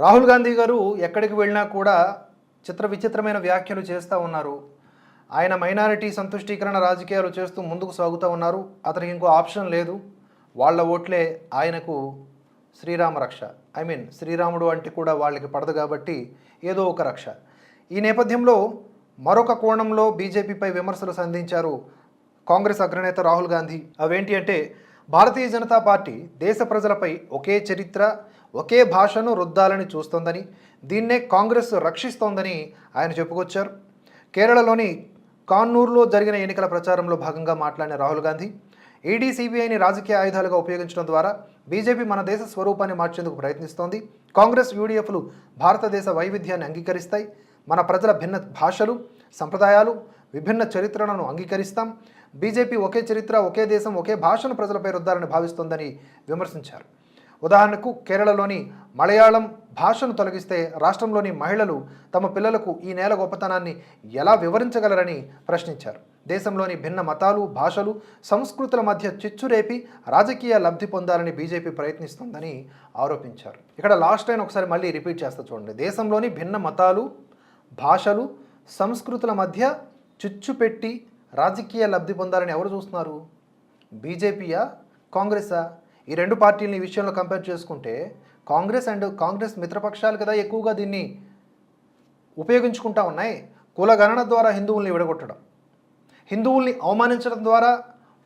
రాహుల్ గాంధీ గారు ఎక్కడికి వెళ్ళినా కూడా చిత్ర విచిత్రమైన వ్యాఖ్యలు చేస్తూ ఉన్నారు. ఆయన మైనారిటీ సంతుష్టీకరణ రాజకీయాలు చేస్తూ ముందుకు సాగుతూ ఉన్నారు. అతనికి ఇంకో ఆప్షన్ లేదు. వాళ్ళ ఓట్లే ఆయనకు శ్రీరామ రక్ష. ఐ మీన్ శ్రీరాముడు అంటే కూడా వాళ్ళకి పడదు కాబట్టి ఏదో ఒక రక్ష. ఈ నేపథ్యంలో మరొక కోణంలో బీజేపీపై విమర్శలు సంధించారు కాంగ్రెస్ అగ్రనేత రాహుల్ గాంధీ. అవేంటి అంటే భారతీయ జనతా పార్టీ దేశ ప్రజలపై ఒకే చరిత్ర ఒకే భాషను రుద్దాలని చూస్తోందని దీన్నే కాంగ్రెస్ రక్షిస్తోందని ఆయన చెప్పుకొచ్చారు. కేరళలోని కాన్నూరులో జరిగిన ఎన్నికల ప్రచారంలో భాగంగా మాట్లాడిన రాహుల్ గాంధీ ఈడీ సిబిఐని రాజకీయ ఆయుధాలుగా ఉపయోగించడం ద్వారా బీజేపీ మన దేశ స్వరూపాన్ని మార్చేందుకు ప్రయత్నిస్తోంది. కాంగ్రెస్ యూడీఎఫ్లు భారతదేశ వైవిధ్యాన్ని అంగీకరిస్తాయి. మన ప్రజల భిన్న భాషలు సంప్రదాయాలు విభిన్న చరిత్రలను అంగీకరిస్తాం. బీజేపీ ఒకే చరిత్ర ఒకే దేశం ఒకే భాషను ప్రజలపై రుద్దాలని భావిస్తోందని విమర్శించారు. ఉదాహరణకు కేరళలోని మలయాళం భాషను తొలగిస్తే రాష్ట్రంలోని మహిళలు తమ పిల్లలకు ఈ నేల గొప్పతనాన్ని ఎలా వివరించగలరని ప్రశ్నించారు. దేశంలోని భిన్న మతాలు భాషలు సంస్కృతుల మధ్య చిచ్చురేపి రాజకీయ లబ్ధి పొందాలని బీజేపీ ప్రయత్నిస్తుందని ఆరోపించారు. ఇక్కడ లాస్ట్ టైం ఒకసారి మళ్ళీ రిపీట్ చేస్తా చూడండి. దేశంలోని భిన్న మతాలు భాషలు సంస్కృతుల మధ్య చిచ్చు పెట్టి రాజకీయ లబ్ధి పొందాలని ఎవరు చూస్తున్నారు? బీజేపీయా కాంగ్రెసా ఈ రెండు పార్టీలను ఈ విషయంలో కంపేర్ చేసుకుంటే కాంగ్రెస్ అండ్ కాంగ్రెస్ మిత్రపక్షాలు కదా ఎక్కువగా దీన్ని ఉపయోగించుకుంటా ఉన్నాయి. కులగణన ద్వారా హిందువుల్ని విడగొట్టడం హిందువుల్ని అవమానించడం ద్వారా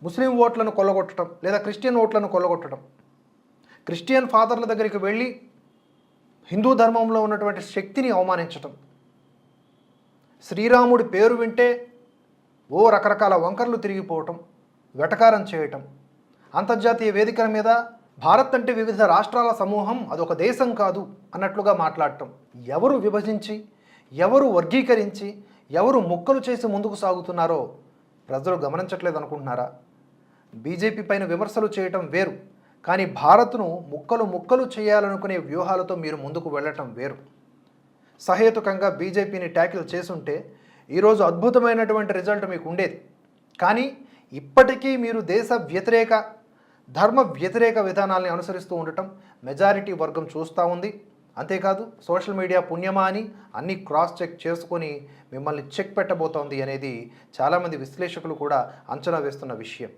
ముస్లిం ఓట్లను కొల్లగొట్టడం లేదా క్రిస్టియన్ ఓట్లను కొల్లగొట్టడం. క్రిస్టియన్ ఫాదర్ల దగ్గరికి వెళ్ళి హిందూ ధర్మంలో ఉన్నటువంటి శక్తిని అవమానించటం శ్రీరాముడి పేరు వింటే ఓ రకరకాల వంకర్లు తిరిగిపోవటం వెటకారం చేయటం. అంతర్జాతీయ వేదికల మీద భారత్ అంటే వివిధ రాష్ట్రాల సమూహం అదొక దేశం కాదు అన్నట్లుగా మాట్లాడటం. ఎవరు విభజించి ఎవరు వర్గీకరించి ఎవరు ముక్కలు చేసి ముందుకు సాగుతున్నారో ప్రజలు గమనించట్లేదు అనుకుంటున్నారా? బీజేపీ పైన విమర్శలు చేయటం వేరు కానీ భారత్ను ముక్కలు ముక్కలు చేయాలనుకునే వ్యూహాలతో మీరు ముందుకు వెళ్ళటం వేరు. సహేతుకంగా బీజేపీని ట్యాకిల్ చేసుంటే ఈరోజు అద్భుతమైనటువంటి రిజల్ట్ మీకు ఉండేది. కానీ ఇప్పటికీ మీరు దేశ వ్యతిరేక ధర్మ వ్యతిరేక విధానాల్ని అనుసరిస్తూ ఉండటం మెజారిటీ వర్గం చూస్తూ ఉంది. అంతేకాదు సోషల్ మీడియా పుణ్యమా అని అన్ని క్రాస్ చెక్ చేసుకొని మిమ్మల్ని చెక్ పెట్టబోతోంది అనేది చాలామంది విశ్లేషకులు కూడా అంచనా వేస్తున్న విషయం.